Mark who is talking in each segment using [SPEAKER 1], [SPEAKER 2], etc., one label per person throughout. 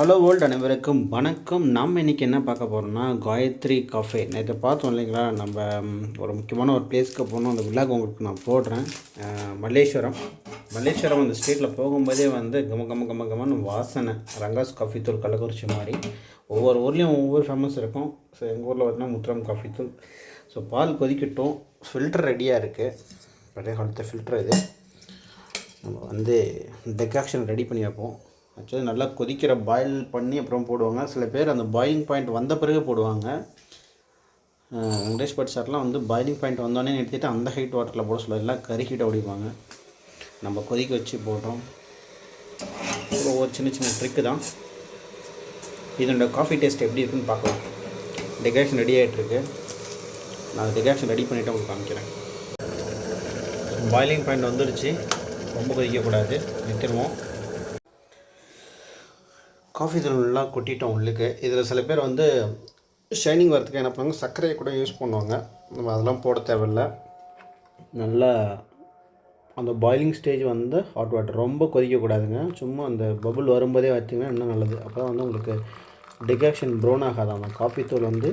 [SPEAKER 1] Hello world அனைவருக்கும் வணக்கம். நம்ம இன்றைக்கி என்ன பார்க்க போகிறோம்னா காயத்ரி கஃபே நேற்று பார்த்தோம் இல்லைங்களா? நம்ம ஒரு முக்கியமான ஒரு பிளேஸ்க்கு போகணும். அந்த விழாக்கு உங்களுக்கு நான் போடுறேன். மல்லேஸ்வரம். மல்லேஸ்வரம் அந்த ஸ்ட்ரீட்டில் போகும்போதே வந்து கம கம கம கமன்னு வாசனை. ரங்காஸ் காஃபி தூள் கள்ளக்குறிச்சி மாதிரி. ஒவ்வொரு ஊர்லேயும் ஒவ்வொரு ஃபேமஸ் இருக்கும். ஸோ எங்கள் ஊரில் பார்த்தீங்கன்னா முத்திரம் காஃபி தூள். ஸோ பால் கொதிக்கட்டும். ஃபில்டர் ரெடியாக இருக்குது பழைய காலத்து ஃபில்டர் இது. நம்ம வந்து டெக்காக்ஷன் ரெடி பண்ணி வைப்போம். ஆக்சுவலி நல்லா கொதிக்கிற பாயில் பண்ணி அப்புறம் போடுவாங்க. சில பேர் அந்த பாயிலிங் பாயிண்ட் வந்த பிறகு போடுவாங்க. வெங்கடேஷ் பட் சார்லாம் வந்து பாயிலிங் பாயிண்ட் வந்தோடனே நிறுத்திட்டு அந்த ஹைட் வாட்டரில் போட சொல்ல எல்லாம் கருகிட்ட ஓடிப்பாங்க நம்ம கொதிக்க வச்சு போடுறோம். ஒரு சின்ன சின்ன ட்ரிக்கு தான். இதோட காஃபி டேஸ்ட் எப்படி இருக்குன்னு பார்க்கலாம். டெக்கரேஷன் ரெடி ஆகிட்டுருக்கு நான் டெக்கரேஷன் ரெடி பண்ணிவிட்டு உங்களுக்கு காமிக்கிறேன். பாயிலிங் பாயிண்ட் வந்துடுச்சு. ரொம்ப கொதிக்கக்கூடாது. நிறுத்திடுவோம். காஃபி தூள்லாம் கொட்டிட்டோம் உள்ளுக்கு. இதில் சில பேர் வந்து ஷைனிங் வரதுக்கு என்ன பண்ணுவாங்க? சர்க்கரையை கூட யூஸ் பண்ணுவாங்க. நம்ம அதெல்லாம் போட தேவையில்ல. நல்லா அந்த பாயிலிங் ஸ்டேஜ் வந்து ஹாட் வாட்டர் ரொம்ப கொதிக்கக்கூடாதுங்க சும்மா அந்த பபுள் வரும்போதே வச்சிங்கன்னா இன்னும் நல்லது? அப்போ தான் வந்து உங்களுக்கு டிகாக்ஷன் ப்ரௌன் ஆகாது. அந்த காஃபி தூள் வந்து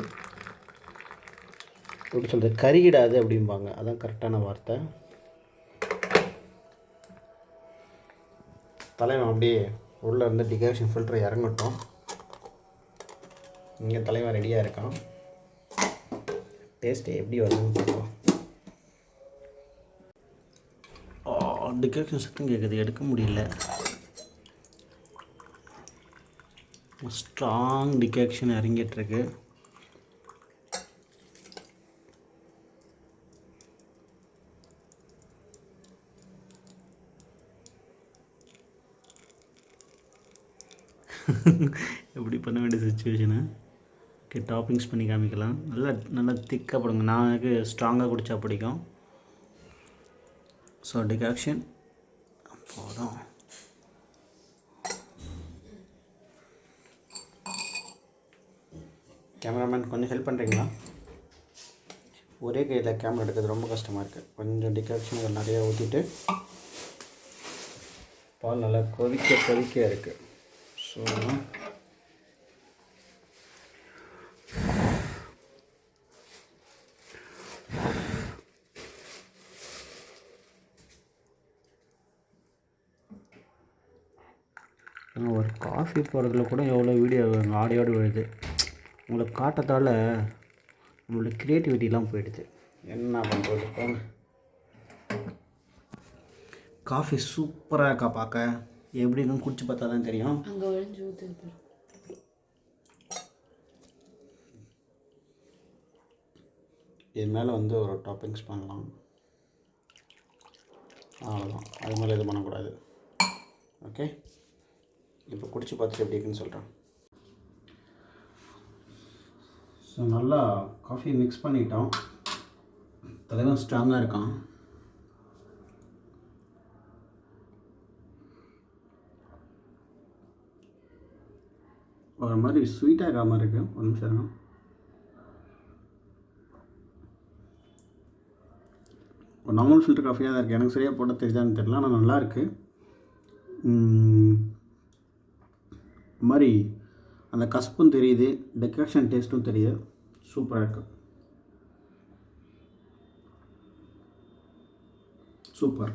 [SPEAKER 1] எப்படி சொல்கிறது கருகிடாது அப்படிம்பாங்க. அதான் கரெக்டான வார்த்தை. தலைவன் அப்படியே உள்ளே இருந்து டிகாஷன் ஃபில்டர் இறங்கட்டும். இங்கே தலைவன் ரெடியாக இருக்கான். டேஸ்ட்டு எப்படி வருதுன்னு பார்க்கலாம் டிகாஷன் சத்தம் கேட்குது. எடுக்க முடியல. ஸ்ட்ராங் டிகாக்ஷன் இறங்கிட்டுருக்கு எப்படி பண்ண வேண்டிய சுச்சுவேஷனு ஓகே டாப்பிங்ஸ் பண்ணி காமிக்கலாம். நல்லா நல்லா திக்காக போடுங்க. நான் எனக்கு ஸ்ட்ராங்காக குடித்தா பிடிக்கும். ஸோ டிகாக்ஷன் போதும். கேமராமேன் கொஞ்சம் ஹெல்ப் பண்ணுறீங்களா ஒரே கையில் கேமரா எடுக்கிறது ரொம்ப கஷ்டமாக இருக்குது கொஞ்சம் டிகாக்ஷன்கள் நிறையா ஊற்றிட்டு பால் நல்லா கொதிக்க கொதிக்க இருக்குது ஸோ ஒரு காஃபி போடுறதுல கூட எவ்வளோ வீடியோ ஆடியோடு விழுது. உங்களை காட்டுறதால நம்மளோட க்ரியேட்டிவிட்டிலாம் போயிடுது. என்ன பண்ணுறது காஃபி சூப்பராக இருக்கா பார்க்க? எப்படி இருக்குன்னு குடிச்சு பார்த்தா தான் தெரியும்.
[SPEAKER 2] அங்கே ஒழிஞ்சு
[SPEAKER 1] இது மேலே வந்து ஒரு டாப்பிங்ஸ் பண்ணலாம். அவ்வளோதான் அது மேலே இது பண்ணக்கூடாது. ஓகே இப்போ குடிச்சு பார்த்துட்டு எப்படி இருக்குன்னு சொல்கிறேன் ஸோ நல்லா காஃபி மிக்ஸ் பண்ணிட்டோம். தலைவன் ஸ்ட்ராங்காக இருக்கான். ஒரு மாதிரி ஸ்வீட்டாக இருக்காமல் மாதிரி இருக்குது ஒரு நிமிஷம் ஒரு நார்மல் ஃபில்டர் காஃபியாக தான் இருக்குது எனக்கு சரியாக போட தெரியுதான்னு தெரியல ஆனால் நல்லாயிருக்கு மாதிரி அந்த கசப்பும் தெரியுது டெக்கரேஷன் டேஸ்ட்டும் தெரியுது. சூப்பராக இருக்கு. சூப்பர்.